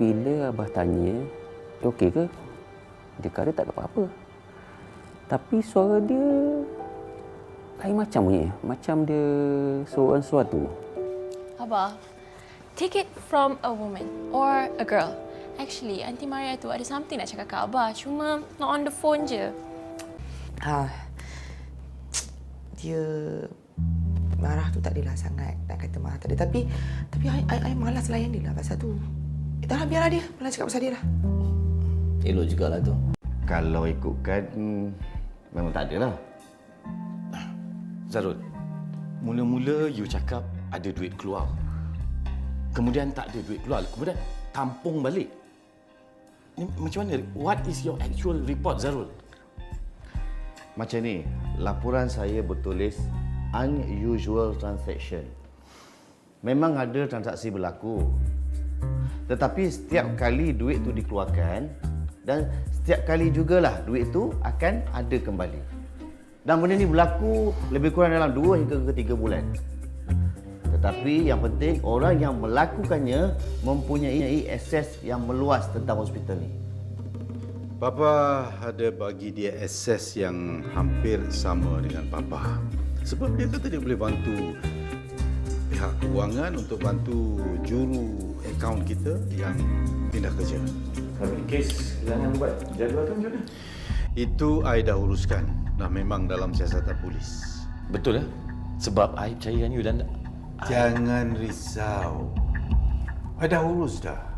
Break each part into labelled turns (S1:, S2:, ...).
S1: bila Abah tanya, dia okey ke? Dia kata tak ada apa-apa. Tapi suara dia lain macam bunyi. Macam dia seorang sesuatu.
S2: Abah, take it from a woman or a girl. Actually, Aunty Maria tu ada something nak cakap kat Abah. Cuma not on the phone je.
S3: Ah, dia marah tu tak adalah sangat nak kata marah tak ada tapi tapi I, I, I malas layan dia lah pasal tu eh, tak lah biarlah dia malah cakap pasal dia lah
S4: Elok jugalah tu.
S5: Kalau ikutkan, memang tak ada lah.
S6: Zarul, mula-mula you cakap ada duit keluar. Kemudian tak ada duit keluar. Kemudian tampung balik. Ni macam mana? What is your actual report, Zarul?
S5: Macam ni, laporan saya bertulis unusual transaction. Memang ada transaksi berlaku. Tetapi setiap kali duit tu dikeluarkan dan setiap kali jugalah duit tu akan ada kembali. Dan benda ni berlaku lebih kurang dalam 2 hingga ke 3 bulan. Tetapi yang penting orang yang melakukannya mempunyai akses yang meluas tentang hospital ni.
S7: Papa ada bagi dia akses yang hampir sama dengan Papa. Sebab dia kata dia boleh bantu pihak kewangan untuk bantu juru akaun kita yang pindah kerja.
S6: Tapi kes jangan buat jadual tu macam mana?
S7: Itu I dah uruskan. Dah memang dalam siasatan polis.
S6: Betul ya? Sebab I percaya dengan you dan
S7: Jangan risau. I dah urus dah.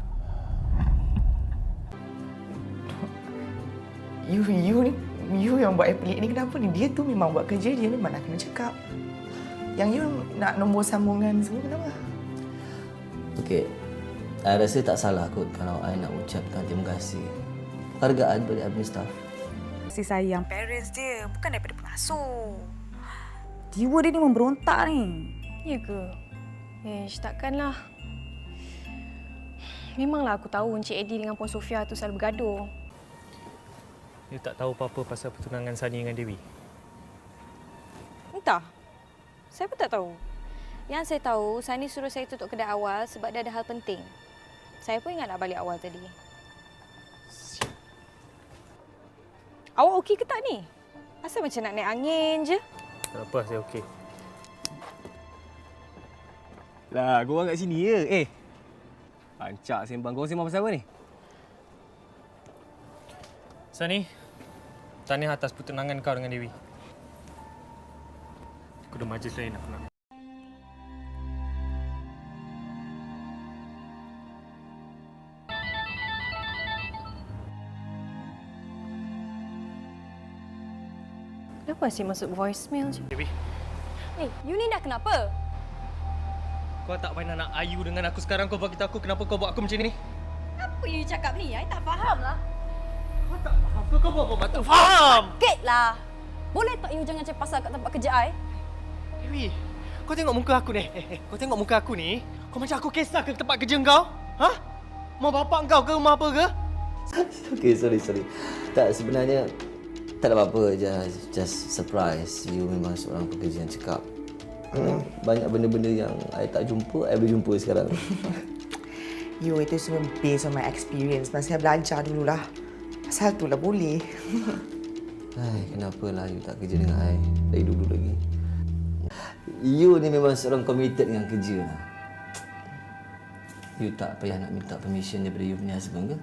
S3: you you ni you yang buat I pelik ni kenapa ni dia tu memang buat kerja dia memang nak kena cakap yang you nak nombor sambungan semua kenapa
S4: Okey. I rasa tak salah kot kalau I nak ucapkan terima kasih. Hargaan pada admin staff.
S8: Kasih sayang parents dia bukan daripada pengasuh. Jiwa dia ni memberontak ni.
S2: Ya ke? Ish, takkanlah. Memanglah aku tahu Encik Eddie dengan Puan Sofia tu selalu bergaduh.
S9: You tak tahu apa-apa pasal pertunangan Sani dengan Dewi?
S8: Entah. Saya pun tak tahu.
S10: Yang saya tahu, Sani suruh saya tutup kedai awal sebab dia ada hal penting. Saya pun ingat nak balik awal tadi.
S8: Awak okey ke tak ni? Asal macam nak naik angin je?
S9: Tak apa, saya okey.
S11: Lah, korang kat sini ya? Eh. Pancak sembang. Korang sembang pasal apa ni?
S9: Sani, tahniah atas pertunangan kau dengan Dewi. Aku ada majlis lain aku nak.
S2: Kenapa asyik masuk voicemail je?
S9: Dewi,
S10: Eh, you ni dah kenapa?
S9: kau tak payah nak ayu dengan aku sekarang. Kau bagi tahu aku kenapa kau buat aku macam ni.
S10: Apa you cakap ni? I tak faham lah.
S9: Kau tak faham ke? Kau buat apa? Tak faham!
S10: Sikit lah. Boleh tak you jangan cakap pasal kat tempat kerja I?
S9: Dewi, kau tengok muka aku ni. Eh, eh, kau tengok muka aku ni. Kau macam aku kisah ke tempat kerja kau? Ha? Mau bapak kau ke rumah apa ke?
S4: Okey, sorry, sorry. Tak, sebenarnya tak ada apa-apa. Just, just surprise. You memang seorang pekerja yang cekap. Hmm. Banyak benda-benda yang I tak jumpa, I boleh jumpa sekarang.
S3: you itu semua based on my experience masa saya belajar dululah pasal tu lah boleh
S4: Hai, kenapa lah you tak kerja dengan I dari dulu lagi? You ni memang seorang committed dengan kerja lah. You tak payah nak minta permission daripada you punya husband ke?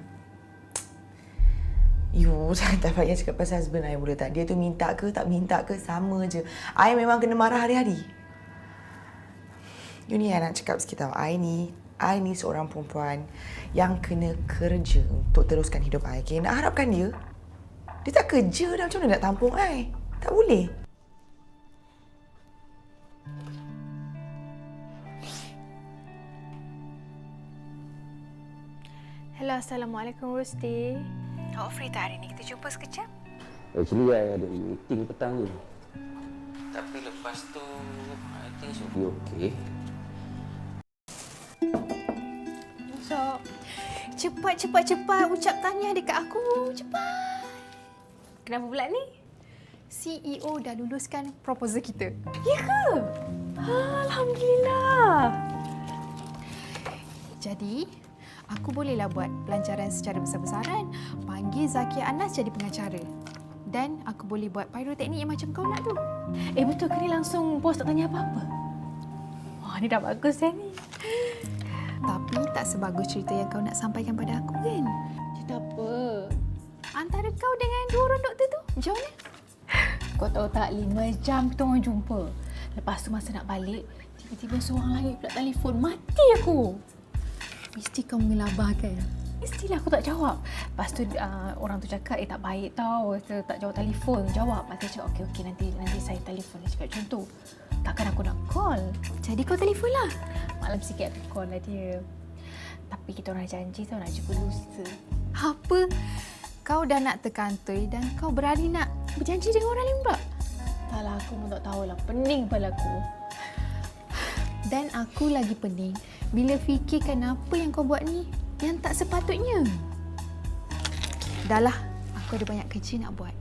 S3: You tak payah cakap pasal husband I boleh tak? Dia tu minta ke tak minta ke sama je. I memang kena marah hari-hari. You ni I nak cakap sikit tau. I ni, I ni seorang perempuan yang kena kerja untuk teruskan hidup I. Okay? Nak harapkan dia, dia tak kerja dah. Macam mana nak tampung I? Tak boleh.
S2: Hello, Assalamualaikum Rusti.
S8: Awak free tak hari ni? Kita jumpa sekejap?
S1: Actually, I ada meeting petang ni. Tapi lepas tu, I think should be okay.
S2: So, cepat, cepat, cepat ucap tahniah dekat aku. Cepat. Kenapa pula ni? CEO dah luluskan proposal kita. Ya ke? Alhamdulillah. Jadi, aku bolehlah buat pelancaran secara besar-besaran. Panggil Zakia Anas jadi pengacara. Dan aku boleh buat pyroteknik yang macam kau nak tu.
S12: Eh betul ke ni langsung bos tak tanya apa-apa? Wah ni dah bagus dah ni.
S2: Tapi tak sebagus cerita yang kau nak sampaikan pada aku kan?
S12: Cerita apa?
S2: Antara kau dengan dua orang doktor tu, macam mana?
S12: Kau tahu tak lima jam kita orang jumpa. Lepas tu masa nak balik, tiba-tiba seorang lagi pula telefon. Mati aku.
S2: Mesti kau mengelabah kan?
S12: Mestilah aku tak jawab. Lepas tu uh, orang tu cakap, eh tak baik tau. Tak jawab telefon. Jawab. Lepas tu dia cakap, okey, okey nanti nanti saya telefon. Dia cakap macam tu. Takkan aku nak call.
S2: Jadi kau telefon lah.
S12: Malam sikit aku call lah dia. Tapi kita orang janji tau nak jumpa lusa.
S2: Apa? Kau dah nak terkantoi dan kau berani nak berjanji dengan orang lain pula?
S12: Taklah aku pun tak tahulah. Pening kepala aku.
S2: Dan aku lagi pening bila fikirkan apa yang kau buat ni yang tak sepatutnya. Dahlah, aku ada banyak kerja nak buat.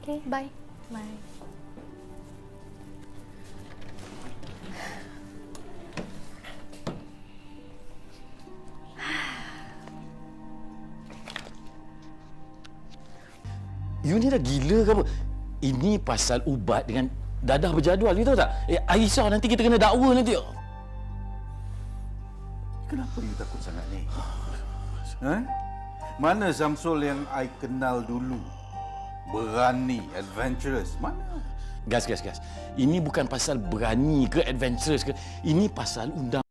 S2: Okay, bye.
S12: Bye.
S6: You ni dah gila ke apa? Ini pasal ubat dengan dadah berjadual. You tahu tak? Eh, Aisyah nanti kita kena dakwa nanti.
S7: Kenapa you takut sangat ni? Ha? Mana Zamsul yang I kenal dulu? Berani, adventurous. Mana?
S6: Gas, gas, gas. Ini bukan pasal berani ke adventurous ke. Ini pasal undang